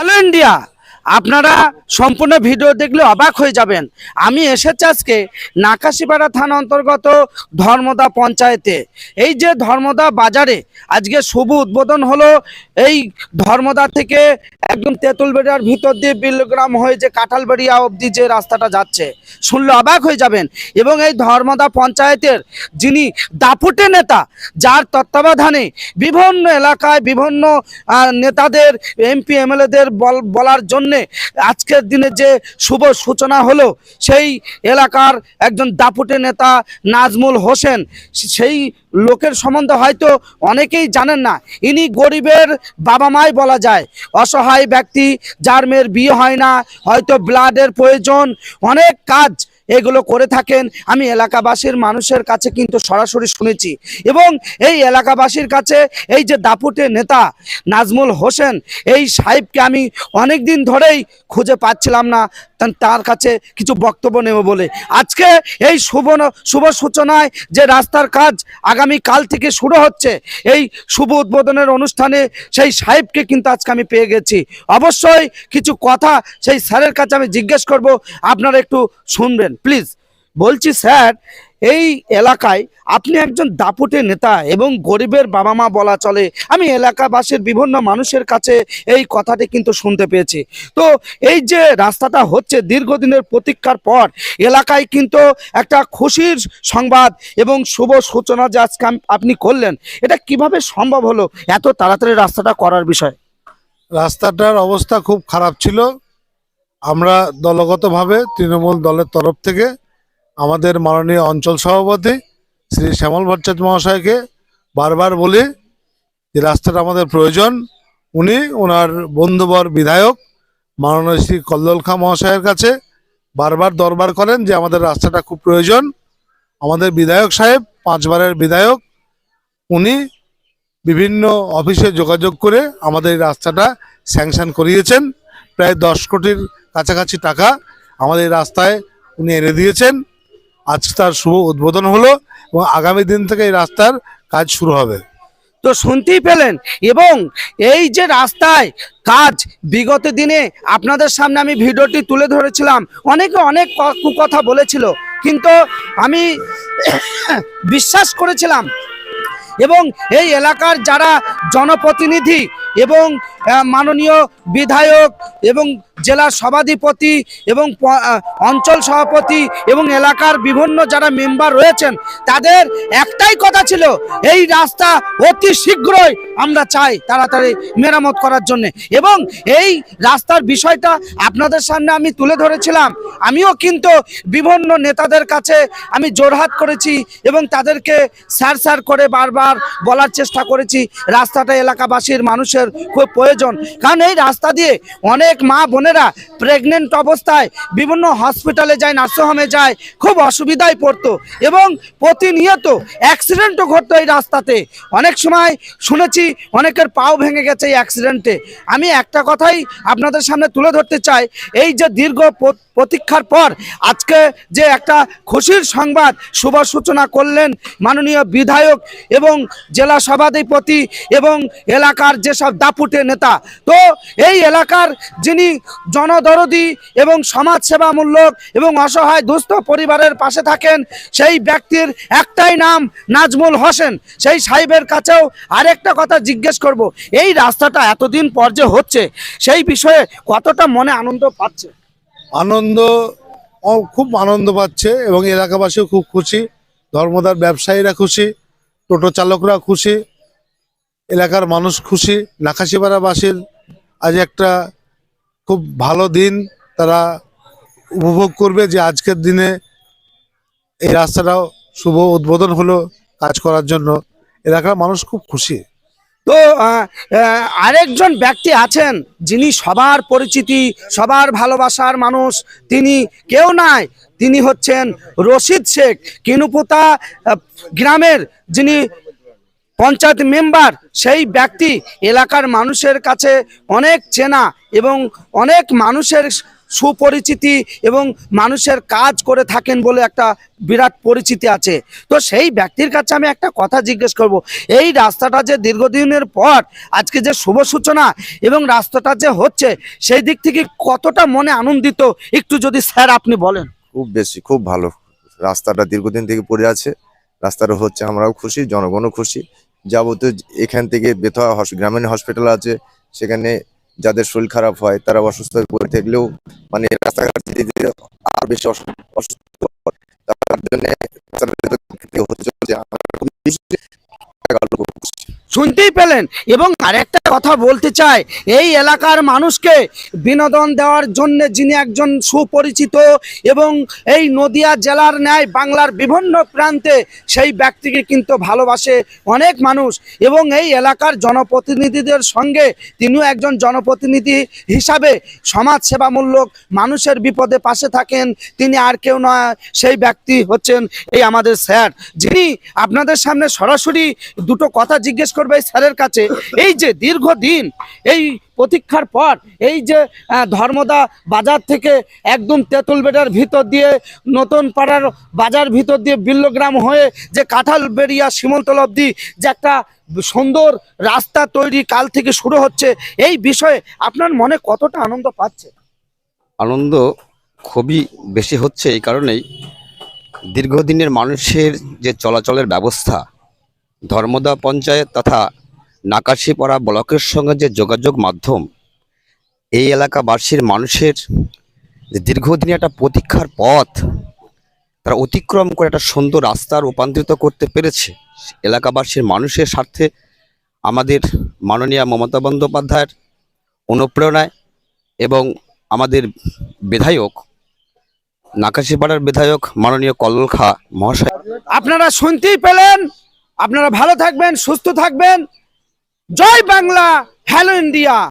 Hello India আপনারা সম্পূর্ণ video দেখলে অবাক হয়ে যাবেন। আমি এসেছি আজকে নাকাশিপাড়া থানা অন্তর্গত ধর্মদা পঞ্চায়েতে। এই যে ধর্মদা বাজারে আজকে শুভ উদ্বোধন হলো, এই ধর্মদা থেকে একদম তেঁতুলবেড়ার ভিতর দিয়ে বিলগ্রাম হয়ে যে কাঁঠালবাড়িয়া অবধি যে রাস্তাটা যাচ্ছে, শুনলে অবাক হয়ে যাবেন। এবং এই ধর্মদা পঞ্চায়েতের যিনি দাপুটে নেতা, যার তত্ত্বাবধানে বিভিন্ন এলাকায় বিভিন্ন নেতাদের, এমপি, এমএলএদের বলার জন্যে আজকের দিনে যে শুভ সূচনা হলো, সেই এলাকার একজন দাপুটে নেতা নাজমুল হোসেন, সেই লোকের সম্বন্ধে হয়তো অনেকেই জানেন না। ইনি গরিবের বাবা মাই বলা যায়। অসহায় ব্যক্তি, যার মেয়ের বিয়ে হয় না, হয়তো ব্লাডের প্রয়োজন, অনেক কাজ এগুলো করে থাকেন। আমি এলাকাবাসীর মানুষের কাছে কিন্তু সরাসরি শুনেছি। এবং এই এলাকাবাসীর কাছে এই যে দাপুটে নেতা নাজমুল হোসেন, এই সাহেবকে আমি অনেক দিন ধরেই খুঁজে পাচ্ছিলাম না। তার কাছে কিছু বক্তব্য নেব বলে। আজকে এই শুভ শুভ সূচনায় যে রাস্তার কাজ আগামী কাল থেকে শুরু হচ্ছে, এই শুভ উদ্বোধনের অনুষ্ঠানে সেই সাহেবকে কিন্তু আজকে আমি পেয়ে গেছি। অবশ্যই কিছু কথা সেই স্যারের কাছে আমি জিজ্ঞেস করব, আপনারা একটু শুনবেন। প্লিজ, বলছি স্যার এই এলাকায় আপনি একজন দাপুটে নেতা এবং গরিবের বাবা মা বলা চলে। আমি এলাকাবাসীর বিভিন্ন মানুষের কাছে এই কথাটি কিন্তু শুনতে পেয়েছি। তো এই যে রাস্তাটা হচ্ছে দীর্ঘদিনের প্রতীক্ষার পর, এলাকায় কিন্তু একটা খুশির সংবাদ এবং শুভ সূচনা যে আজকে আপনি করলেন, এটা কীভাবে সম্ভব হলো এত তাড়াতাড়ি রাস্তাটা করার বিষয়? রাস্তাটার অবস্থা খুব খারাপ ছিল। আমরা দলগতভাবে তৃণমূল দলের তরফ থেকে আমাদের মাননীয় অঞ্চল সভাপতি শ্রী শ্যামল ভট্টাচার্য মহাশয়কে বারবার বলি যে রাস্তাটা আমাদের প্রয়োজন। উনি ওনার বন্ধুবর বিধায়ক মাননীয় শ্রী কল্লোল মহাশয়ের কাছে বারবার দরবার করেন যে আমাদের রাস্তাটা খুব প্রয়োজন। আমাদের বিধায়ক সাহেব, পাঁচবারের বিধায়ক, উনি বিভিন্ন অফিসে যোগাযোগ করে আমাদের এই রাস্তাটা স্যাংশন করিয়েছেন। প্রায় দশ কোটির কাছাকাছি টাকা আমাদের রাস্তায় উনি এনে দিয়েছেন। আজ তার শুভ উদ্বোধন হলো এবং আগামী দিন থেকে এই রাস্তার কাজ শুরু হবে। তো শুনতেই পেলেন, এবং এই যে রাস্তায় কাজ, বিগত দিনে আপনাদের সামনে আমি ভিডিওটি তুলে ধরেছিলাম, অনেকে অনেক ক- কুকথা বলেছিল, কিন্তু আমি বিশ্বাস করেছিলাম, এবং এই এলাকার যারা জনপ্রতিনিধি এবং মাননীয় বিধায়ক এবং জেলা সভাধিপতি এবং অঞ্চল সভাপতি এবং এলাকার বিভিন্ন যারা মেম্বার রয়েছেন, তাদের একটাই কথা ছিল, এই রাস্তা অতি শীঘ্রই আমরা চাই তাড়াতাড়ি মেরামত করার জন্য। এবং এই রাস্তার বিষয়টা আপনাদের সামনে আমি তুলে ধরেছিলাম। আমিও কিন্তু বিভিন্ন নেতাদের কাছে আমি জোরহাত করেছি এবং তাদেরকে স্যার স্যার করে বারবার বলার চেষ্টা করেছি, রাস্তাটা এলাকাবাসীর, মানুষের খুব প্রয়োজন। কারণ এই রাস্তা দিয়ে অনেক মা বোনেরা প্রেগনেন্ট অবস্থায় বিভিন্ন হসপিটালে যায় নার্সিংহোমে যায়, খুব অসুবিধায় পড়তো এবং প্রতিনিয়ত অ্যাক্সিডেন্টও ঘটতো এই রাস্তাতে। অনেক সময় শুনেছি অনেকের পাও ভেঙে গেছে এই অ্যাক্সিডেন্টে আমি একটা কথাই আপনাদের সামনে তুলে ধরতে চাই, এই যে দীর্ঘ প্রতীক্ষার পর আজকে যে একটা খুশির সংবাদ শুভ সূচনা করলেন মাননীয় বিধায়ক এবং জেলা সভাধিপতি এবং এলাকার যেসব দাপুটে নেতা। তো এই এলাকার যিনি জনদরদি এবং সমাজসেবামূলক এবং অসহায় দুস্থ পরিবারের পাশে থাকেন, সেই ব্যক্তির একটাই নাম নাজমুল হোসেন। সেই সাহেবের কাছেও আরেকটা কথা জিজ্ঞেস করব, এই রাস্তাটা এতদিন পর যে হচ্ছে, সেই বিষয়ে কতটা মনে আনন্দ পাচ্ছে? আনন্দ খুব আনন্দ পাচ্ছে এবং এলাকাবাসীও খুব খুশি। ধর্মদার ব্যবসায়ীরা খুশি, টোটো চালকরা খুশি এলাকার মানুষ খুশি। নাকাশিপাড়াবাসীর আজ একটা খুব ভালো দিন তারা উপভোগ করবে যে আজকের দিনে এই রাস্তাটাও শুভ উদ্বোধন হলো কাজ করার জন্য। এলাকার মানুষ খুব খুশি। তো আরেকজন ব্যক্তি আছেন যিনি সবার পরিচিতি, সবার ভালোবাসার মানুষ। তিনি কেউ নাই, তিনি হচ্ছেন রশিদ শেখ, কিনুপুতা গ্রামের যিনি পঞ্চায়েত মেম্বার, সেই ব্যক্তি এলাকার মানুষের কাছে অনেক চেনা এবং অনেক মানুষের সুপরিচিতি এবং মানুষের কাজ করে থাকেন বলে একটা বিরাট পরিচিতি আছে। তো সেই ব্যক্তির কাছে আমি একটা কথা জিজ্ঞেস করব, এই রাস্তাটা যে দীর্ঘদিনের পর আজকে যে শুভ সূচনা এবং রাস্তাটা যে হচ্ছে, সেই দিক থেকে কতটা মনে আনন্দিত? একটু যদি স্যার আপনি বলেন। খুব বেশি, খুব ভালো। রাস্তাটা দীর্ঘদিন থেকে পড়ে আছে। রাস্তাটা হচ্ছে আমরাও খুশি, জনগণও খুশি। যাবতীয় এখান থেকে বেথা গ্রামীণ হসপিটাল আছে, সেখানে যাদের শরীর খারাপ হয়, তারা অসুস্থ হয়ে পড়ে থাকলেও মানে রাস্তাঘাট আর বেশি অসুস্থ তার জন্য শুনতেই পেলেন। এবং আরেকটা কথা বলতে চাই, এই এলাকার মানুষকে বিনোদন দেওয়ার জন্য যিনি একজন সুপরিচিত এবং এই নদিয়া জেলার ন্যায় বাংলার বিভিন্ন প্রান্তে সেই ব্যক্তিকে কিন্তু ভালোবাসে অনেক মানুষ। এবং এই এলাকার জনপ্রতিনিধিদের সঙ্গে তিনিও একজন জনপ্রতিনিধি হিসাবে সমাজ সেবামূলক মানুষের বিপদে পাশে থাকেন। তিনি আর কেউ নয়, সেই ব্যক্তি হচ্ছেন এই আমাদের স্যার। যিনি আপনাদের সামনে সরাসরি দুটো কথা জিজ্ঞেস করবে স্যারের কাছে। এই যে দীর্ঘদিন এই প্রতীক্ষার পর, এই যে ধর্মদা বাজার থেকে একদম তেঁতুলবেড়ার ভিতর দিয়ে নতুন পাড়ার বাজার ভিতর দিয়ে বিল্লগ্রাম হয়ে যে কাঁঠাল বেরিয়া সীমন্তল অব্দি যে একটা সুন্দর রাস্তা তৈরি কাল থেকে শুরু হচ্ছে, এই বিষয়ে আপনার মনে কতটা আনন্দ পাচ্ছে? আনন্দ খুবই বেশি হচ্ছে এই কারণেই। দীর্ঘদিনের মানুষের যে চলাচলের ব্যবস্থা ধর্মদা পঞ্চায়েত তথা নাকাশিপাড়া ব্লকের সঙ্গে যে যোগাযোগ মাধ্যম, এই এলাকাবাসীর মানুষের যে দীর্ঘদিনের একটা প্রতীক্ষার পথ, তারা অতিক্রম করে একটা সুন্দর রাস্তা রূপান্তরিত করতে পেরেছে। এলাকাবাসীর মানুষের স্বার্থে আমাদের মাননীয় মমতা বন্দ্যোপাধ্যায়ের অনুপ্রেরণায় এবং আমাদের বিধায়ক, নাকাশিপাড়ার বিধায়ক মাননীয় কল্লোল খা মহাশয়। আপনারা শুনতেই পেলেন আপনারা ভালো থাকবেন সুস্থ থাকবেন। Joy Bangla hello India.